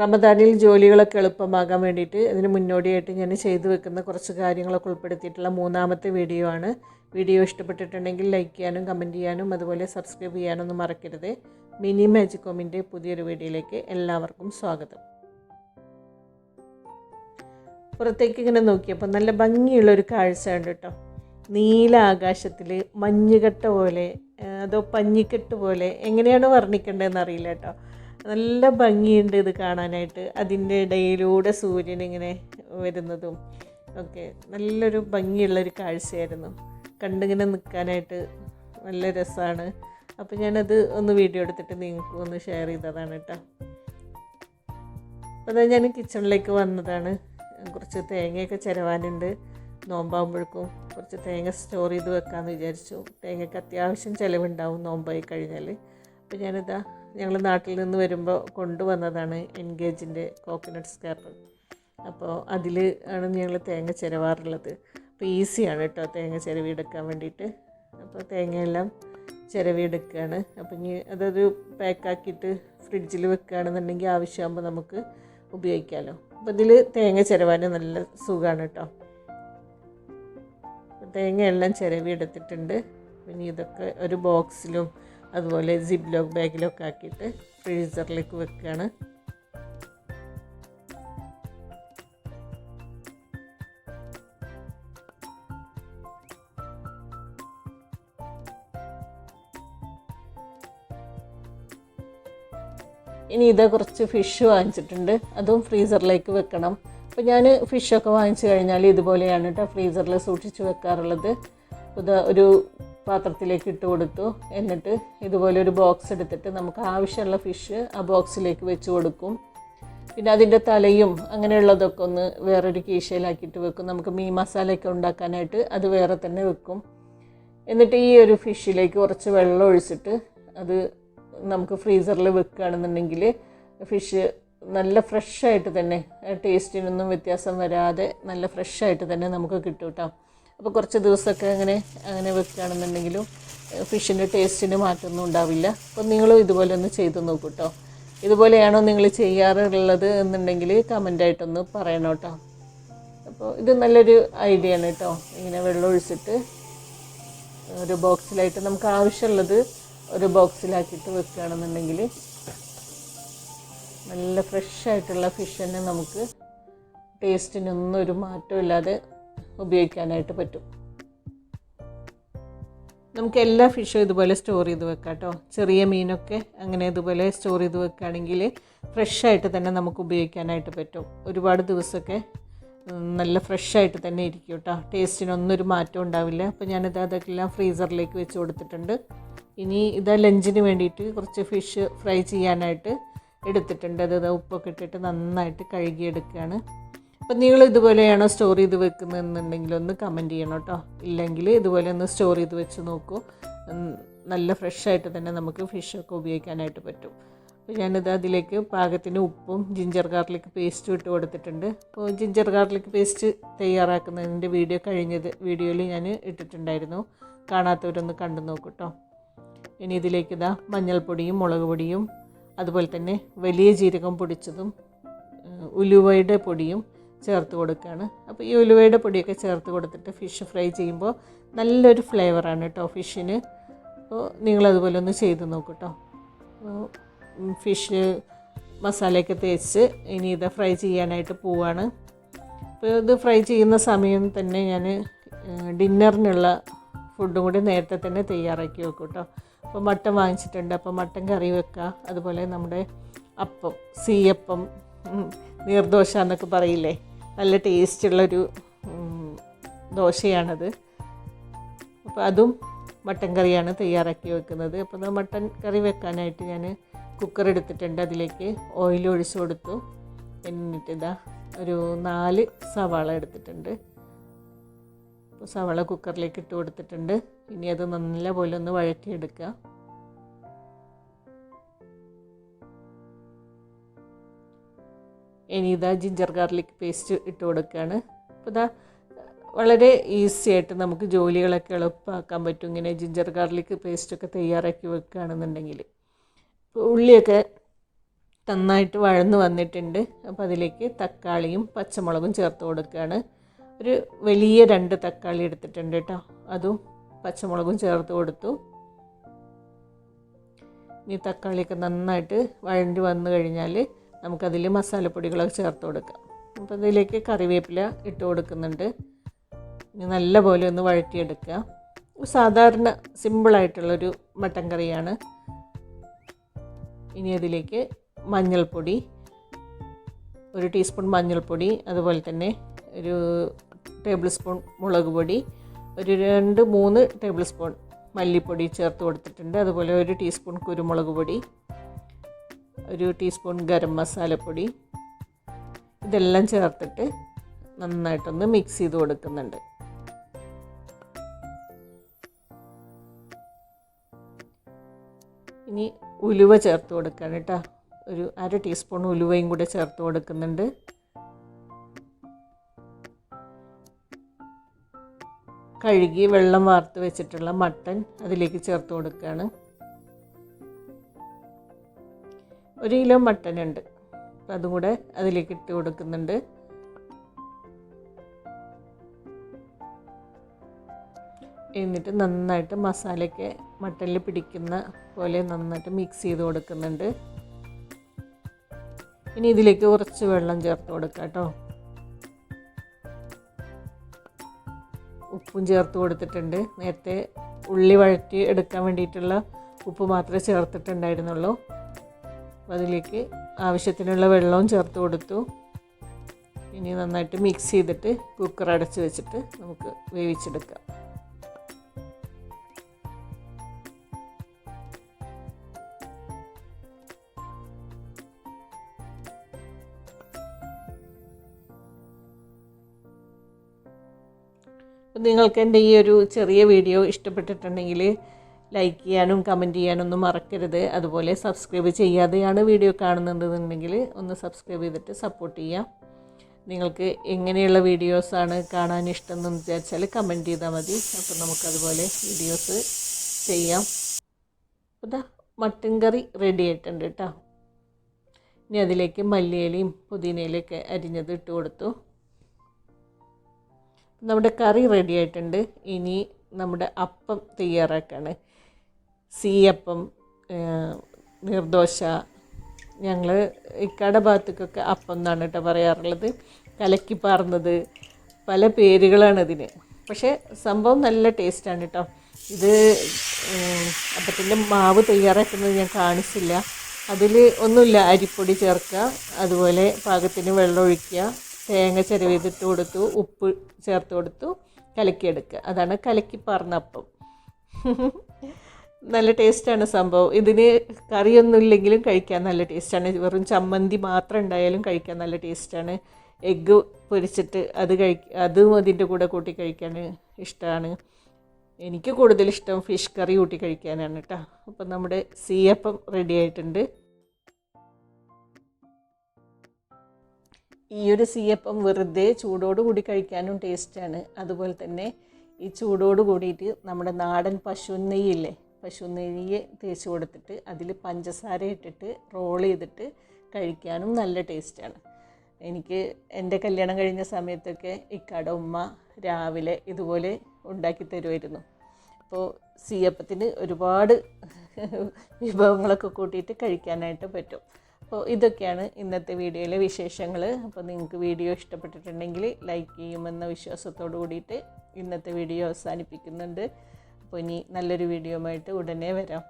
റമദാനിൽ ജോലികളൊക്കെ എളുപ്പമാകാൻ വേണ്ടിയിട്ട് ഇതിന് മുന്നോടിയായിട്ട് ഞാൻ ചെയ്തു വെക്കുന്ന കുറച്ച് കാര്യങ്ങളൊക്കെ ഉൾപ്പെടുത്തിയിട്ടുള്ള മൂന്നാമത്തെ വീഡിയോ ആണ്. വീഡിയോ ഇഷ്ടപ്പെട്ടിട്ടുണ്ടെങ്കിൽ ലൈക്ക് ചെയ്യാനും കമന്റ് ചെയ്യാനും അതുപോലെ സബ്സ്ക്രൈബ് ചെയ്യാനൊന്നും മറക്കരുത്. മിനി മാജിക്കോമിന്റെ പുതിയൊരു വീഡിയോയിലേക്ക് എല്ലാവർക്കും സ്വാഗതം. പുറത്തേക്ക് ഇങ്ങനെ നോക്കിയപ്പോൾ നല്ല ഭംഗിയുള്ളൊരു കാഴ്ച ഉണ്ട് കേട്ടോ. നീല ആകാശത്തിൽ മഞ്ഞുകെട്ട പോലെ അതോ പഞ്ഞിക്കെട്ട് പോലെ എങ്ങനെയാണ് വർണിക്കേണ്ടതെന്ന് അറിയില്ല കേട്ടോ. നല്ല ഭംഗിയുണ്ട് ഇത് കാണാനായിട്ട്. അതിന്റെ ഇടയിലൂടെ സൂര്യൻ ഇങ്ങനെ വരുന്നതും ഒക്കെ നല്ലൊരു ഭംഗിയുള്ളൊരു കാഴ്ചയായിരുന്നു. കണ്ടിങ്ങനെ നിൽക്കാനായിട്ട് നല്ല രസമാണ്. അപ്പോൾ ഞാനത് ഒന്ന് വീഡിയോ എടുത്തിട്ട് നിങ്ങൾക്ക് ഒന്ന് ഷെയർ ചെയ്തതാണ് കേട്ടോ. അപ്പോൾ അതാ ഞാൻ കിച്ചണിലേക്ക് വന്നതാണ്. കുറച്ച് തേങ്ങയൊക്കെ ചിരവാനുണ്ട്. നോമ്പാകുമ്പോഴേക്കും കുറച്ച് തേങ്ങ സ്റ്റോർ ചെയ്ത് വെക്കാമെന്ന് വിചാരിച്ചു. തേങ്ങയ്ക്ക് അത്യാവശ്യം ചിലവുണ്ടാവും നോമ്പായി കഴിഞ്ഞാൽ. അപ്പോൾ ഞാനിതാ ഞങ്ങൾ നാട്ടിൽ നിന്ന് വരുമ്പോൾ കൊണ്ടുവന്നതാണ് എൻഗേജിന്റെ കോക്കനട്ട് സ്കാർപ്പ് അപ്പോൾ അതിൽ ആണ് ഞങ്ങൾ തേങ്ങ ചിരവാറുള്ളത്. അപ്പോൾ ഈസിയാണ് കേട്ടോ തേങ്ങ ചിരവിയെടുക്കാൻ വേണ്ടിയിട്ട്. അപ്പോൾ തേങ്ങയെല്ലാം ചിരവിയെടുക്കുകയാണ് അപ്പോൾ ഇനി അതൊരു പാക്കാക്കിയിട്ട് ഫ്രിഡ്ജിൽ വെക്കുകയാണെന്നുണ്ടെങ്കിൽ ആവശ്യമാകുമ്പോൾ നമുക്ക് ഉപയോഗിക്കാമല്ലോ അപ്പോൾ ഇതിൽ തേങ്ങ ചിരവാൻ നല്ല സുഖമാണ് കേട്ടോ തേങ്ങയെല്ലാം ചിരവിയെടുത്തിട്ടുണ്ട്. പിന്നെ ഇതൊക്കെ ഒരു ബോക്സിലും അതുപോലെ സിബ് ലോക്ക് ബാഗിലൊക്കെ ആക്കിയിട്ട് ഫ്രീസറിലേക്ക് വെക്കുകയാണ് ഇനി ഇതാ കുറച്ച് ഫിഷ് വാങ്ങിച്ചിട്ടുണ്ട്. അതും ഫ്രീസറിലേക്ക് വെക്കണം. അപ്പോൾ ഞാൻ ഫിഷൊക്കെ വാങ്ങിച്ചു കഴിഞ്ഞാൽ ഇതുപോലെയാണ് കേട്ടോ ഫ്രീസറിൽ സൂക്ഷിച്ച് വെക്കാറുള്ളത്. ഇത് ഒരു പാത്രത്തിലേക്ക് ഇട്ട് കൊടുത്തു. എന്നിട്ട് ഇതുപോലെ ഒരു ബോക്സ് എടുത്തിട്ട് നമുക്ക് ആവശ്യമുള്ള ഫിഷ് ആ ബോക്സിലേക്ക് വെച്ച് കൊടുക്കും. പിന്നെ അതിന്റെ തലയും അങ്ങനെയുള്ളതൊക്കെ ഒന്ന് വേറൊരു കീശയിലാക്കിയിട്ട് വെക്കും. നമുക്ക് മീൻ മസാലയൊക്കെ ഉണ്ടാക്കാനായിട്ട് അത് വേറെ തന്നെ വെക്കും. എന്നിട്ട് ഈ ഒരു ഫിഷിലേക്ക് കുറച്ച് വെള്ളം ഒഴിച്ചിട്ട് അത് നമുക്ക് ഫ്രീസറിൽ വെക്കുകയാണെന്നുണ്ടെങ്കിൽ ഫിഷ് നല്ല ഫ്രഷായിട്ട് തന്നെ ടേസ്റ്റിനൊന്നും വ്യത്യാസം വരാതെ നല്ല ഫ്രഷായിട്ട് തന്നെ നമുക്ക് കിട്ടും കേട്ടോ അപ്പോൾ കുറച്ച് ദിവസമൊക്കെ അങ്ങനെ അങ്ങനെ വെക്കുകയാണെന്നുണ്ടെങ്കിലും ഫിഷിന്റെ ടേസ്റ്റിന് മാറ്റമൊന്നും ഉണ്ടാവില്ല. അപ്പോൾ നിങ്ങളും ഇതുപോലെ ഒന്ന് ചെയ്ത് നോക്കൂ കേട്ടോ ഇതുപോലെയാണോ നിങ്ങൾ ചെയ്യാറുള്ളത് എന്നുണ്ടെങ്കിൽ കമന്റായിട്ടൊന്ന് പറയണം കേട്ടോ അപ്പോൾ ഇത് നല്ലൊരു ഐഡിയ ആണ് കേട്ടോ ഇങ്ങനെ വെള്ളം ഒഴിച്ചിട്ട് ഒരു ബോക്സിലായിട്ട് നമുക്ക് ആവശ്യമുള്ളത് ഒരു ബോക്സിലാക്കിയിട്ട് വെക്കുകയാണെന്നുണ്ടെങ്കിൽ നല്ല ഫ്രഷ് ആയിട്ടുള്ള ഫിഷ് തന്നെ നമുക്ക് ടേസ്റ്റിനൊന്നും ഒരു മാറ്റവും ഇല്ലാതെ ഉപയോഗിക്കാനായിട്ട് പറ്റും. നമുക്ക് എല്ലാ ഫിഷും ഇതുപോലെ സ്റ്റോർ ചെയ്ത് വെക്കാം കേട്ടോ ചെറിയ മീനൊക്കെ അങ്ങനെ ഇതുപോലെ സ്റ്റോർ ചെയ്ത് വെക്കുകയാണെങ്കിൽ ഫ്രഷായിട്ട് തന്നെ നമുക്ക് ഉപയോഗിക്കാനായിട്ട് പറ്റും. ഒരുപാട് ദിവസമൊക്കെ നല്ല ഫ്രഷായിട്ട് തന്നെ ഇരിക്കും കേട്ടോ ടേസ്റ്റിനൊന്നും ഒരു മാറ്റം ഉണ്ടാവില്ല. അപ്പോൾ ഞാനിത് അതൊക്കെല്ലാം ഫ്രീസറിലേക്ക് വെച്ച് കൊടുത്തിട്ടുണ്ട്. ഇനി ഇതാ ലഞ്ചിന് വേണ്ടിയിട്ട് കുറച്ച് ഫിഷ് ഫ്രൈ ചെയ്യാനായിട്ട് എടുത്തിട്ടുണ്ട്. അത് ഉപ്പൊക്കെ ഇട്ടിട്ട് നന്നായിട്ട് കഴുകിയെടുക്കുകയാണ്. അപ്പം നിങ്ങൾ ഇതുപോലെയാണോ സ്റ്റോർ ചെയ്ത് വെക്കുന്നതെന്നുണ്ടെങ്കിൽ ഒന്ന് കമന്റ് ചെയ്യണം കേട്ടോ. ഇല്ലെങ്കിൽ ഇതുപോലെ ഒന്ന് സ്റ്റോർ ചെയ്ത് വെച്ച് നോക്കൂ. നല്ല ഫ്രഷായിട്ട് തന്നെ നമുക്ക് ഫിഷൊക്കെ ഉപയോഗിക്കാനായിട്ട് പറ്റും. അപ്പോൾ ഞാനിത് അതിലേക്ക് പാകത്തിന് ഉപ്പും ജിഞ്ചർ ഗാർലിക് പേസ്റ്റും ഇട്ട് കൊടുത്തിട്ടുണ്ട്. അപ്പോൾ ജിഞ്ചർ ഗാർലിക് പേസ്റ്റ് തയ്യാറാക്കുന്നതിന്റെ വീഡിയോ കഴിഞ്ഞത് വീഡിയോയിൽ ഞാൻ ഇട്ടിട്ടുണ്ടായിരുന്നു. കാണാത്തവരൊന്ന് കണ്ടു നോക്കൂ കേട്ടോ. ഇനി ഇതിലേക്ക് ഇതാ മഞ്ഞൾപ്പൊടിയും മുളക് പൊടിയും അതുപോലെ തന്നെ വലിയ ജീരകം പൊടിച്ചതും ഉലുവയുടെ പൊടിയും ചേർത്ത് കൊടുക്കുകയാണ്. അപ്പോൾ ഈ ഉലുവയുടെ പൊടിയൊക്കെ ചേർത്ത് കൊടുത്തിട്ട് ഫിഷ് ഫ്രൈ ചെയ്യുമ്പോൾ നല്ലൊരു ഫ്ലേവറാണ് കേട്ടോ ഫിഷിന് അപ്പോൾ നിങ്ങളതുപോലെ ഒന്ന് ചെയ്ത് നോക്കൂ കേട്ടോ. അപ്പോൾ ഫിഷ് മസാലയൊക്കെ തേച്ച് ഇനി ഇത് ഫ്രൈ ചെയ്യാനായിട്ട് പോവാണ്. അപ്പോൾ ഇത് ഫ്രൈ ചെയ്യുന്ന സമയം തന്നെ ഞാൻ ഡിന്നറിനുള്ള ഫുഡും കൂടി നേരത്തെ തന്നെ തയ്യാറാക്കി വെക്കും കേട്ടോ. അപ്പോൾ മട്ടൻ വാങ്ങിച്ചിട്ടുണ്ട്. അപ്പോൾ മട്ടൻ കറി വെക്കുക. അതുപോലെ നമ്മുടെ അപ്പം സീയപ്പം നീർദോശ എന്നൊക്കെ പറയില്ലേ? നല്ല ടേസ്റ്റുള്ളൊരു ദോശയാണത്. അപ്പോൾ അതും മട്ടൻ കറിയാണ് തയ്യാറാക്കി വെക്കുന്നത്. അപ്പോൾ മട്ടൻ കറി വെക്കാനായിട്ട് ഞാൻ കുക്കർ എടുത്തിട്ടുണ്ട്. അതിലേക്ക് ഓയിൽ ഒഴിച്ചു കൊടുത്തു. എന്നിട്ട് ഇതാ ഒരു നാല് സവാള എടുത്തിട്ടുണ്ട്. സവാള കുക്കറിലേക്ക് ഇട്ട് കൊടുത്തിട്ടുണ്ട്. ഇനി അത് നല്ല പോലെ ഒന്ന് വഴറ്റിയെടുക്കുക ഇനി ഇതാ ജിഞ്ചർ ഗാർലിക് പേസ്റ്റ് ഇട്ട് കൊടുക്കുകയാണ് അപ്പോൾ ഇതാ വളരെ ഈസി ആയിട്ട് നമുക്ക് ജോലികളൊക്കെ എളുപ്പമാക്കാൻ പറ്റും. ഇങ്ങനെ ജിഞ്ചർ ഗാർലിക് പേസ്റ്റൊക്കെ തയ്യാറാക്കി വെക്കുകയാണെന്നുണ്ടെങ്കിൽ. ഇപ്പോൾ ഉള്ളിയൊക്കെ നന്നായിട്ട് വഴന്ന് വന്നിട്ടുണ്ട്. അപ്പോൾ അതിലേക്ക് തക്കാളിയും പച്ചമുളകും ചേർത്ത് കൊടുക്കുകയാണ്. ഒരു വലിയ രണ്ട് തക്കാളി എടുത്തിട്ടുണ്ട് കേട്ടോ. അതും പച്ചമുളകും ചേർത്ത് കൊടുത്തു. ഇനി തക്കാളിയൊക്കെ നന്നായിട്ട് വഴണ്ടി വന്നു കഴിഞ്ഞാൽ നമുക്കതിൽ മസാലപ്പൊടികളൊക്കെ ചേർത്ത് കൊടുക്കാം. അപ്പോൾ അതിലേക്ക് കറിവേപ്പില ഇട്ട് കൊടുക്കുന്നുണ്ട്. ഇനി നല്ല പോലെ ഒന്ന് വഴറ്റിയെടുക്കുക. സാധാരണ സിമ്പിളായിട്ടുള്ളൊരു മട്ടൻ കറിയാണ്. ഇനി അതിലേക്ക് മഞ്ഞൾപ്പൊടി ഒരു ടീസ്പൂൺ മഞ്ഞൾപ്പൊടി അതുപോലെ തന്നെ ഒരു ടേബിൾ സ്പൂൺ മുളക് പൊടി ഒരു രണ്ട് മൂന്ന് ടേബിൾ സ്പൂൺ മല്ലിപ്പൊടി ചേർത്ത് കൊടുത്തിട്ടുണ്ട്. അതുപോലെ ഒരു ടീസ്പൂൺ കുരുമുളക് പൊടി ഒരു ടീസ്പൂൺ ഗരം മസാലപ്പൊടി ഇതെല്ലാം ചേർത്തിട്ട് നന്നായിട്ടൊന്ന് മിക്സ് ചെയ്ത് കൊടുക്കുന്നുണ്ട്. ഇനി ഉലുവ ചേർത്ത് കൊടുക്കുകയാണ് കേട്ടോ. ഒരു അര ടീസ്പൂൺ ഉലുവയും കൂടെ ചേർത്ത് കൊടുക്കുന്നുണ്ട്. കഴുകി വെള്ളം വാർത്ത് വെച്ചിട്ടുള്ള മട്ടൻ അതിലേക്ക് ചേർത്ത് കൊടുക്കുകയാണ് ഒരു കിലോ മട്ടൻ ഉണ്ട്. അപ്പം അതും കൂടെ അതിലേക്ക് ഇട്ട് കൊടുക്കുന്നുണ്ട്. എന്നിട്ട് നന്നായിട്ട് മസാലയൊക്കെ മട്ടനിൽ പിടിക്കുന്ന പോലെ നന്നായിട്ട് മിക്സ് ചെയ്ത് കൊടുക്കുന്നുണ്ട്. ഇനി ഇതിലേക്ക് കുറച്ച് വെള്ളം ചേർത്ത് കൊടുക്കാം കേട്ടോ. ഉപ്പും ചേർത്ത് കൊടുത്തിട്ടുണ്ട്. നേരത്തെ ഉള്ളി വഴറ്റി എടുക്കാൻ വേണ്ടിയിട്ടുള്ള ഉപ്പ് മാത്രമേ ചേർത്തിട്ടുണ്ടായിരുന്നുള്ളൂ. അതിലേക്ക് ആവശ്യത്തിനുള്ള വെള്ളവും ചേർത്ത് കൊടുത്തു. ഇനി നന്നായിട്ട് മിക്സ് ചെയ്തിട്ട് കുക്കർ അടച്ച് വെച്ചിട്ട് നമുക്ക് വേവിച്ചെടുക്കാം. നിങ്ങൾക്ക് എന്റെ ഈ ഒരു ചെറിയ വീഡിയോ ഇഷ്ടപ്പെട്ടിട്ടുണ്ടെങ്കിൽ ലൈക്ക് ചെയ്യാനും കമന്റ് ചെയ്യാനൊന്നും മറക്കരുത്. അതുപോലെ സബ്സ്ക്രൈബ് ചെയ്യാതെയാണ് വീഡിയോ കാണുന്നുണ്ടെന്നുണ്ടെങ്കിൽ ഒന്ന് സബ്സ്ക്രൈബ് ചെയ്തിട്ട് സപ്പോർട്ട് ചെയ്യാം. നിങ്ങൾക്ക് എങ്ങനെയുള്ള വീഡിയോസാണ് കാണാൻ ഇഷ്ടം എന്ന് വിചാരിച്ചാൽ കമന്റ് ചെയ്താൽ മതി. അപ്പോൾ നമുക്കതുപോലെ വീഡിയോസ് ചെയ്യാം. അതാ മട്ടൻ കറി റെഡി ആയിട്ടുണ്ട് കേട്ടോ ഇനി അതിലേക്ക് മല്ലിയിലയും പുതിനയിലൊക്കെ അരിഞ്ഞത് ഇട്ട് കൊടുത്തു. നമ്മുടെ കറി റെഡി ആയിട്ടുണ്ട്. ഇനി നമ്മുടെ അപ്പം തയ്യാറാക്കാണ്. സീയപ്പം നീർദോശ ഞങ്ങൾ ഇക്കട ഭാഗത്തേക്കൊക്കെ അപ്പം എന്നാണ് കേട്ടോ പറയാറുള്ളത്. കലക്കി പാർന്നത്. പല പേരുകളാണ് ഇതിന്. പക്ഷേ സംഭവം നല്ല ടേസ്റ്റാണ് കേട്ടോ. ഇത് അപ്പത്തിന്റെ മാവ് തയ്യാറാക്കുന്നത് ഞാൻ കാണിച്ചില്ല. അതിൽ ഒന്നുമില്ല അരിപ്പൊടി ചേർക്കുക. അതുപോലെ പാകത്തിന് വെള്ളം ഒഴിക്കുക. തേങ്ങ ചിരവിതിട്ട് കൊടുത്തു. ഉപ്പ് ചേർത്ത് കൊടുത്തു. കലക്കിയെടുക്കുക. അതാണ് കലക്കി പറഞ്ഞ അപ്പം. നല്ല ടേസ്റ്റാണ് സംഭവം. ഇതിന് കറിയൊന്നും ഇല്ലെങ്കിലും കഴിക്കാൻ നല്ല ടേസ്റ്റാണ്. വെറും ചമ്മന്തി മാത്രം ഉണ്ടായാലും കഴിക്കാൻ നല്ല ടേസ്റ്റാണ്. എഗ്ഗ് പൊരിച്ചിട്ട് അത് കഴി അതും അതിന്റെ കൂടെ കൂട്ടി കഴിക്കാൻ ഇഷ്ടമാണ്. എനിക്ക് കൂടുതൽ ഇഷ്ടം ഫിഷ് കറി കൂട്ടി കഴിക്കാനാണ് കേട്ടോ. അപ്പം നമ്മുടെ സീയപ്പം റെഡി ആയിട്ടുണ്ട്. ഈ ഒരു സീയപ്പം വെറുതെ ചൂടോട് കൂടി കഴിക്കാനും ടേസ്റ്റാണ് അതുപോലെ തന്നെ ഈ ചൂടോട് കൂടിയിട്ട് നമ്മുടെ നാടൻ പശു നെയ്യില്ലേ? പശു നെയ്യ് തേച്ച് കൊടുത്തിട്ട് അതിൽ പഞ്ചസാര ഇട്ടിട്ട് റോൾ ചെയ്തിട്ട് കഴിക്കാനും നല്ല ടേസ്റ്റാണ് എനിക്ക് എന്റെ കല്യാണം കഴിഞ്ഞ സമയത്തൊക്കെ ഇക്കാട ഉമ്മ രാവിലെ ഇതുപോലെ ഉണ്ടാക്കി തരുമായിരുന്നു. അപ്പോൾ സീയപ്പത്തിന് ഒരുപാട് വിഭവങ്ങളൊക്കെ കൂട്ടിയിട്ട് കഴിക്കാനായിട്ട് പറ്റും. അപ്പോൾ ഇതൊക്കെയാണ് ഇന്നത്തെ വീഡിയോയിലെ വിശേഷങ്ങൾ അപ്പോൾ നിങ്ങൾക്ക് വീഡിയോ ഇഷ്ടപ്പെട്ടിട്ടുണ്ടെങ്കിൽ ലൈക്ക് ചെയ്യുമെന്ന വിശ്വാസത്തോടു കൂടിയിട്ട് ഇന്നത്തെ വീഡിയോ അവസാനിപ്പിക്കുന്നുണ്ട്. അപ്പോൾ ഇനി നല്ലൊരു വീഡിയോ ആയിട്ട് ഉടനെ വരാം.